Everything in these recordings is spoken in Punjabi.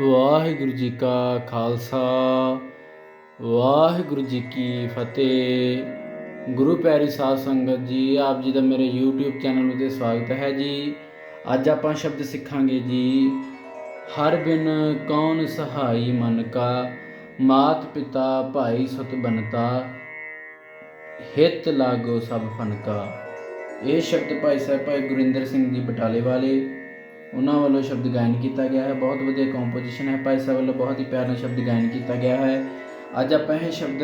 ਵਾਹਿਗੁਰੂ ਜੀ ਕਾ ਖਾਲਸਾ, ਵਾਹਿਗੁਰੂ ਜੀ ਕੀ ਫਤਿਹ। ਗੁਰੂ ਪਿਆਰੀ ਸਾਧ ਸੰਗਤ ਜੀ, ਆਪ ਜੀ ਦਾ ਮੇਰੇ YouTube ਚੈਨਲ ਉਤੇ ਸਵਾਗਤ ਹੈ ਜੀ। ਅੱਜ ਆਪਾਂ ਸ਼ਬਦ ਸਿੱਖਾਂਗੇ ਜੀ, ਹਰ ਬਿਨ ਕੌਣ ਸਹਾਈ ਮਨ ਕਾ, ਮਾਤ ਪਿਤਾ ਭਾਈ ਸੁਤ ਬਨਤਾ ਹਿਤ ਲਾਗੋ ਸਭ ਫਨਕਾ ਇਹ ਸ਼ਬਦ ਭਾਈ ਸਾਹਿਬ ਭਾਈ ਗੁਰਿੰਦਰ ਸਿੰਘ ਜੀ ਬਟਾਲੇ ਵਾਲੇ ਉਹਨਾਂ ਵੱਲੋਂ ਸ਼ਬਦ ਗਾਇਨ ਕੀਤਾ ਗਿਆ ਹੈ। ਬਹੁਤ ਵਧੀਆ ਕੰਪੋਜੀਸ਼ਨ ਹੈ। ਭਾਈ ਸਾਹਿਬ ਵੱਲੋਂ ਬਹੁਤ ਹੀ ਪਿਆਰ ਨਾਲ ਸ਼ਬਦ ਗਾਇਨ ਕੀਤਾ ਗਿਆ ਹੈ। ਅੱਜ ਆਪਾਂ ਇਹ ਸ਼ਬਦ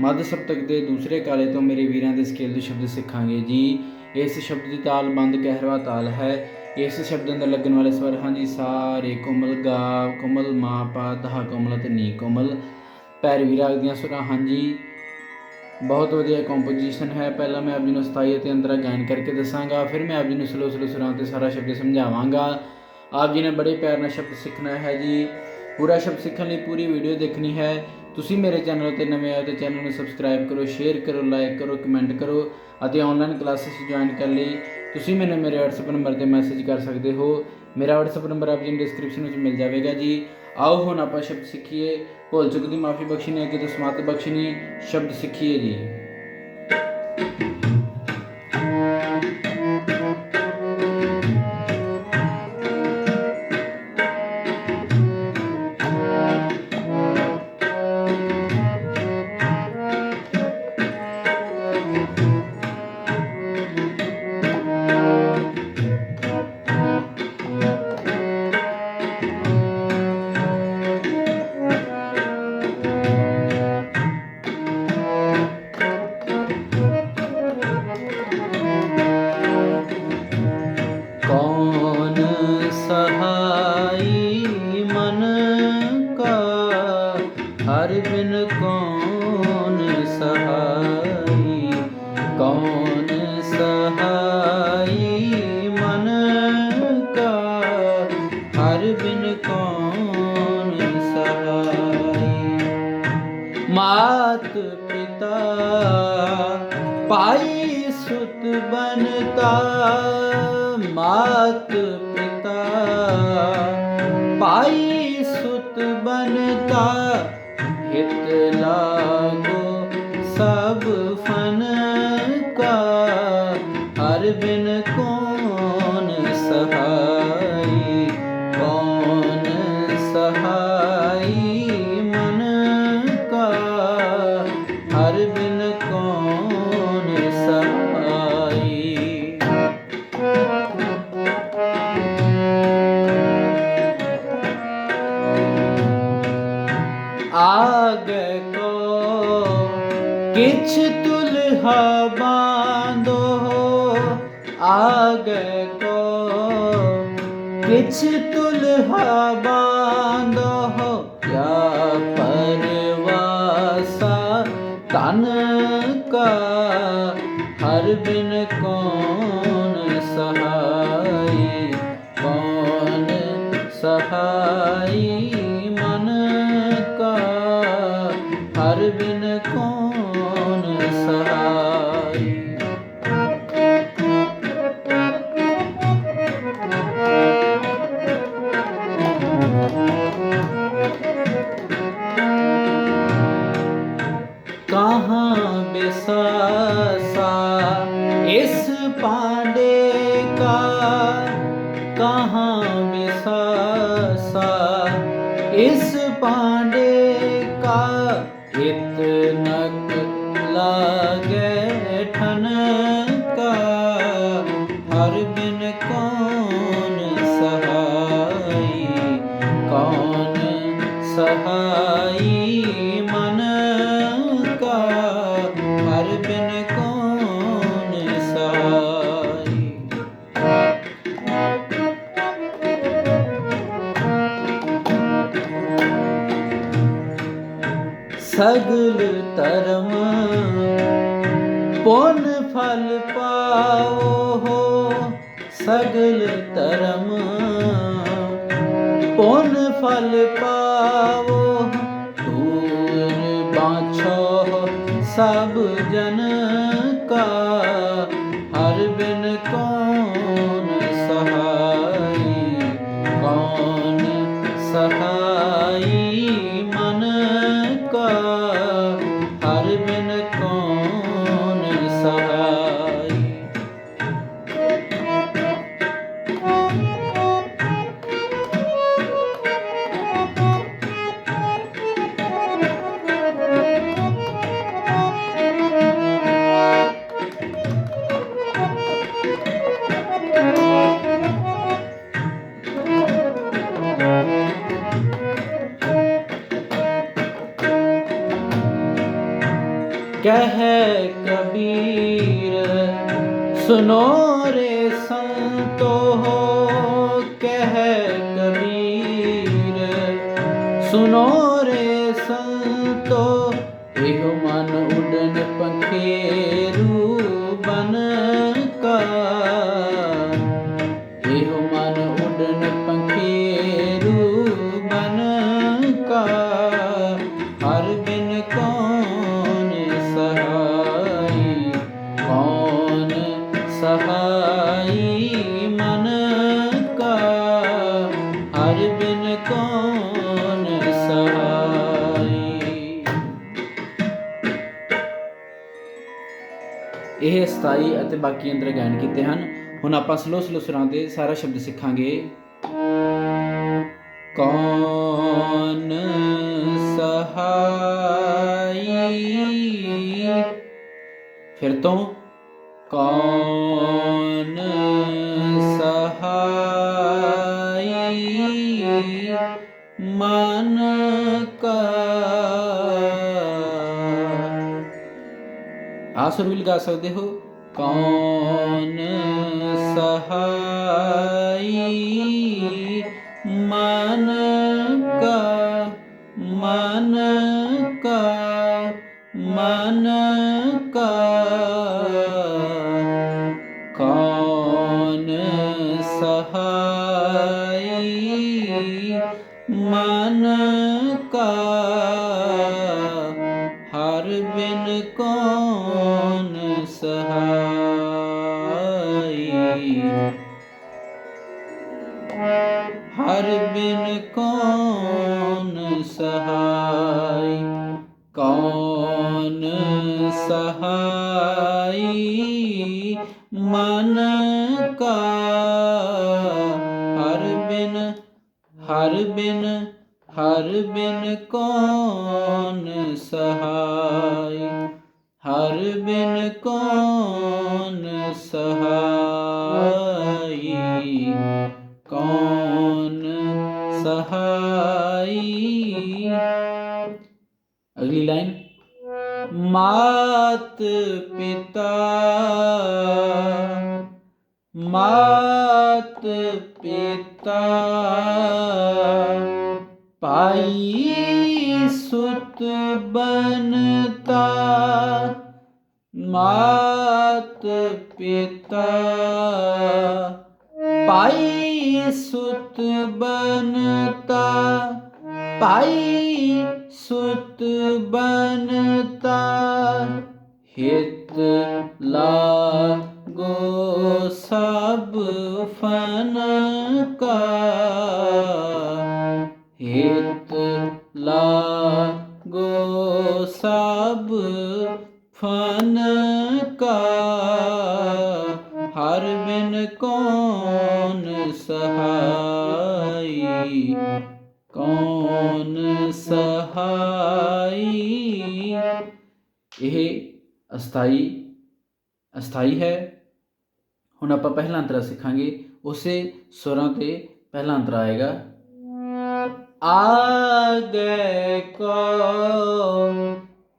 ਮੱਧ ਸਪਤਕ ਦੇ ਦੂਸਰੇ ਕਾਲੇ ਤੋਂ ਮੇਰੇ ਵੀਰਾਂ ਦੇ ਸਕੇਲ ਦੇ ਸ਼ਬਦ ਸਿੱਖਾਂਗੇ। ਜੀ, ਇਸ ਸ਼ਬਦ ਦੀ ਤਾਲ ਬੰਦ ਕਹਿਰਵਾ ਤਾਲ ਹੈ। ਇਸ ਸ਼ਬਦ ਅੰਦਰ ਲੱਗਣ ਵਾਲੇ ਸਵਰ ਹਨ ਜੀ ਸਾ ਕੋਮਲ ਗਾ, ਕੋਮਲ ਮਾ ਪਾ ਧਾ ਕੋਮਲ ਤੇ ਨੀ ਕੋਮਲ। ਪੈਰਵੀ ਰਾਗ ਦੀਆਂ ਸੁਰਾਂ ਹਨ ਜੀ ਬਹੁਤ ਵਧੀਆ ਕੰਪੋਜੀਸ਼ਨ ਹੈ। ਪਹਿਲਾਂ ਮੈਂ ਆਪ ਜੀ ਨੂੰ ਸਥਾਈ ਅਤੇ ਅੰਤਰਾ ਗਾਇਨ ਕਰਕੇ ਦੱਸਾਂਗਾ, ਫਿਰ ਮੈਂ ਆਪ ਜੀ ਨੂੰ ਸਲੋ ਸਲੋ ਸੁਰਾਂ ਤੇ ਸਾਰਾ ਸ਼ਬਦ ਸਮਝਾਵਾਂਗਾ। ਆਪ ਜੀ ਨੇ ਬੜੇ ਪਿਆਰ ਨਾਲ ਸ਼ਬਦ ਸਿੱਖਣਾ ਹੈ ਜੀ। ਪੂਰਾ ਸ਼ਬਦ ਸਿੱਖਣ ਲਈ ਪੂਰੀ ਵੀਡੀਓ ਦੇਖਣੀ ਹੈ। ਤੁਸੀਂ ਮੇਰੇ ਚੈਨਲ ਤੇ ਨਵੇਂ ਆਏ ਹੋ ਚੈਨਲ ਨੂੰ ਸਬਸਕ੍ਰਾਈਬ ਕਰੋ ਸ਼ੇਅਰ ਕਰੋ ਲਾਈਕ ਕਰੋ ਕਮੈਂਟ ਕਰੋ ਅਤੇ ਆਨਲਾਈਨ ਕਲਾਸਿਸ ਜੁਆਇਨ ਕਰਨ ਲਈ। ਤੁਸੀਂ ਮੈਨੂੰ ਮੇਰੇ WhatsApp ਨੰਬਰ ਤੇ ਮੈਸੇਜ ਕਰ ਸਕਦੇ ਹੋ। ਮੇਰਾ WhatsApp ਨੰਬਰ ਆਪ ਜੀ ਨੂੰ ਡਿਸਕ੍ਰਿਪਸ਼ਨ ਵਿੱਚ ਮਿਲ ਜਾਵੇਗਾ ਜੀ। ਆਓ ਹੁਣ ਆਪਾਂ ਸ਼ਬਦ ਸਿੱਖੀਏ। ਭੁੱਲ ਚੁੱਕ ਦੀ ਮਾਫੀ ਬਖਸ਼ਣੀ ਅੱਗੇ ਤੋਂ ਮਾਤ ਬਖਸ਼ਣੀ ਸ਼ਬਦ ਸਿੱਖੀਏ ਜੀ। ਮਾਤ ਪਿਤਾ ਪਾਈ ਸੁਤ ਬਨਤਾ, ਮਾਤ ਪਿਤਾ ਪਾਈ ਸੁਤ ਬਨਤਾ, ਹਿਤ ਲਾਗੋ ਸਭ ਫਨ ਕਾ, ਹਰ ਬਿਨ ਕੋ आगे को किछ तुलहा बांधो आगे को किछ तुलहा बांधो कहाँ बेसासा इस पांडे का कहाँ बेसासा इस पांडे का इतनक लागे ठन का हर बिन कौन ਸਗਲ ਧਰਮ। ਪੁਨ ਫਲ ਪਾਓ ਹੋ ਸਗਲ ਧਰਮ। ਪੁਨ ਫਲ ਪਾਓ, ਦੂਰ ਬਾਛੋ ਸਭ ਜਨ ਸੁਨੋ ਇਹ 27 ਅਤੇ ਬਾਕੀ ਅੰਦਰ ਗਾਇਨ ਕੀਤੇ ਹਨ। ਹੁਣ ਆਪਾਂ ਸਲੋ ਸਲੋ ਸੁਰਾਂ ਤੇ ਸਾਰਾ ਸ਼ਬਦ ਸਿੱਖਾਂਗੇ। ਕੌਣ ਸਹਾਈ? ਫਿਰ ਤੋਂ ਕੌਣ ਆ ਸੁਰ ਵੀ ਲਗਾ ਸਕਦੇ ਹੋ। ਕੌਣ ਸਹਾਈ ਮਨ ਕਾ ਮਨ ਕਾ ਮਨ ਕਾ? ਕੌਣ ਸਹਾਈ ਮਨ ਕਾ? ਬਿਨ ਕੌਣ ਸਹਾਈ? ਹਰ ਬਿਨ ਕੌਣ ਸਹਾਈ? ਕੌਣ ਸਹਾਈ? ਮਨ ਕਾ ਹਰ ਬਿਨ ਹਰ ਬਿਨ ਹਰ ਬਿਨ ਕੌਣ ਸਹਾਈ? ਸਹਾਈ ਅਗਲੀ ਲਾਈਨ। ਮਾਤ ਪਿਤਾ। ਮਾਤ ਪਿਤਾ। ਪਾਈ ਸੁਤ ਬਨਤਾ। ਮਾਤ ਪਿਤਾ। ਪਾਈ ਸੁਤ ਬਨਤਾ। ਪਾਈ ਸੁਤ ਬਨਤਾ ਹਿਤ ਲਾਗੋ ਸਭ ਫਨ ਕਾ ਹੁਣ ਆਪਾਂ ਪਹਿਲਾ ਅੰਤਰਾ ਸਿੱਖਾਂਗੇ ਉਸੇ ਸੁਰਾਂ ਤੇ ਪਹਿਲਾ ਅੰਤਰਾ ਆਏਗਾ ਆਗੇ ਕੋ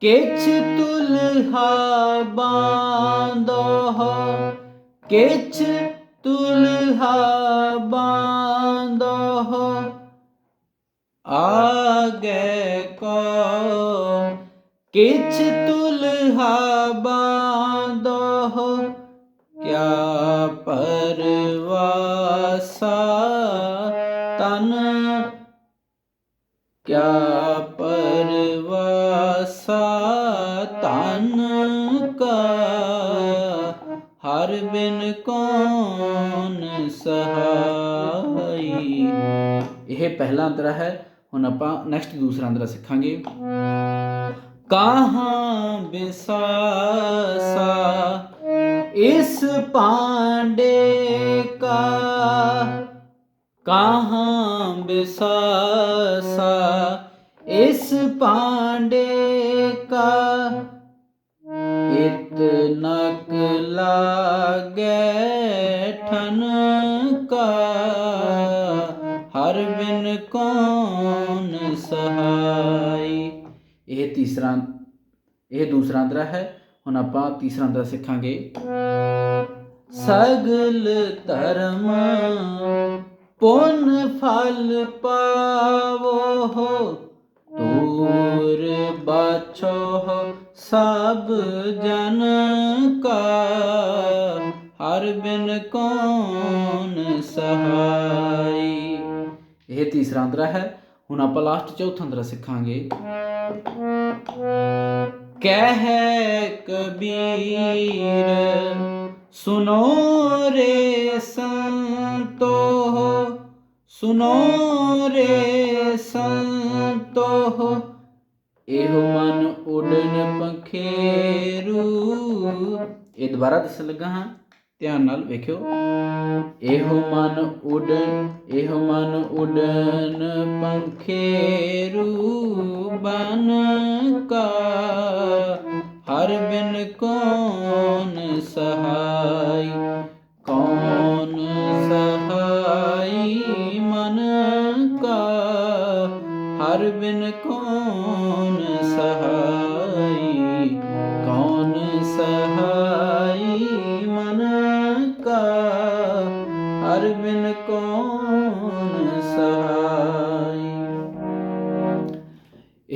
ਕਿਛ ਤੁਲਹਾ ਬਾਂਦੋ ਕਿਛ ਤੁਲਹਾ ਬਾਂਦੋ ਆਗੇ ਕੋ ਕਿਛ ਤੁਲਹਾ ਬਾਂਦੋ ਕਿਆ ਪਰਵਾਸਾ ਤਨ ਕਿਆ ਪਰਵਾਸਾ ਤਨ ਕਾ ਹਰ ਬਿਨ ਕੌਣ ਸਹਾਈ। ਇਹ ਪਹਿਲਾ ਅੰਤਰਾ ਹੈ, ਹੁਣ ਆਪਾਂ ਨੈਕਸਟ ਦੂਸਰਾ ਅੰਤਰਾ ਸਿੱਖਾਂਗੇ। ਕਹਾਂ ਬਿਸਾਸਾ ਇਸ ਪਾਂਡੇ ਕਾ ਕਹਾਂ ਬਿਸਾਸਾ? ਇਸ ਪਾਂਡੇ ਕਾ ਇਤਨਕ ਲਾਗੇ ਠਨ ਕਾ। ਹਰ ਬਿਨ ਕੌਣ ਸਹਾਈ? ਇਹ ਤੀਸਰਾ, ਇਹ ਦੂਸਰਾ ਅੰਤਰਾ ਹੈ। ਹੁਣ ਆਪਾਂ ਤੀਸਰਾ ਅੰਤਰਾ ਸਿੱਖਾਂਗੇ। ਸਗਲ ਧਰਮ ਪੁੰਨ ਫਲ ਪਾਵੋ ਤੂਰ ਬਾਛੋ ਸਭ ਜਨ ਕਾ, ਹਰ ਬਿਨ ਕੌਣ ਸਹਾਈ। ਇਹ ਤੀਸਰਾ ਅੰਤਰਾ ਹੈ। ਹੁਣ ਆਪਾਂ ਲਾਸਟ ਚੌਥਾ ਅੰਦਰ ਸਿੱਖਾਂਗੇ। ਕਹਿ ਕਬੀਰ, ਸੁਨੋ ਰੇ ਸੰਤੋ, ਸੁਨੋ ਰੇ ਸੰਤੋ। ਇਹੋ ਮਨ ਉਡਨ ਪਖੇਰੂ। ਇਹ ਦੁਬਾਰਾ ਦੱਸਣ ਲੱਗਾ ਹਾਂ। ਧਿਆਨ ਨਾਲ ਵੇਖਿਓ। ਇਹੋ ਮਨ ਉਡਨ ਇਹੋ ਮਨ ਉਡਨ ਪੰਖੇਰੂ ਬਨ ਕਾ। ਹਰ ਬਿਨ ਕੌਣ ਸਹਾਈ ਕੌਣ ਸਹਾਈ ਮਨ ਕਾ। ਹਰ ਬਿਨ ਕੌਣ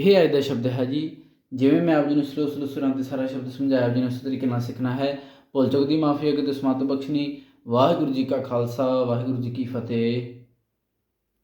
ਇਹ ਅੱਜ ਦਾ ਸ਼ਬਦ ਹੈ ਜੀ, ਜਿਵੇਂ ਮੈਂ ਆਪ ਜੀ ਨੂੰ ਸਲੋ ਸਲੋ ਸੁਰਾਂ ਤੇ ਸਾਰਾ ਸ਼ਬਦ ਸਮਝਾਇਆ, ਆਪ ਜੀ ਨੂੰ ਉਸ ਤਰੀਕੇ ਨਾਲ ਸਿੱਖਣਾ ਹੈ। ਭੁੱਲ ਚੁੱਕ ਦੀ ਮਾਫੀ ਅਗੇ ਤੇ ਸਮਾਤ ਬਖਸ਼ਣੀ। ਵਾਹਿਗੁਰੂ ਜੀ ਕਾ ਖਾਲਸਾ, ਵਾਹਿਗੁਰੂ ਜੀ ਕੀ ਫਤਿਹ।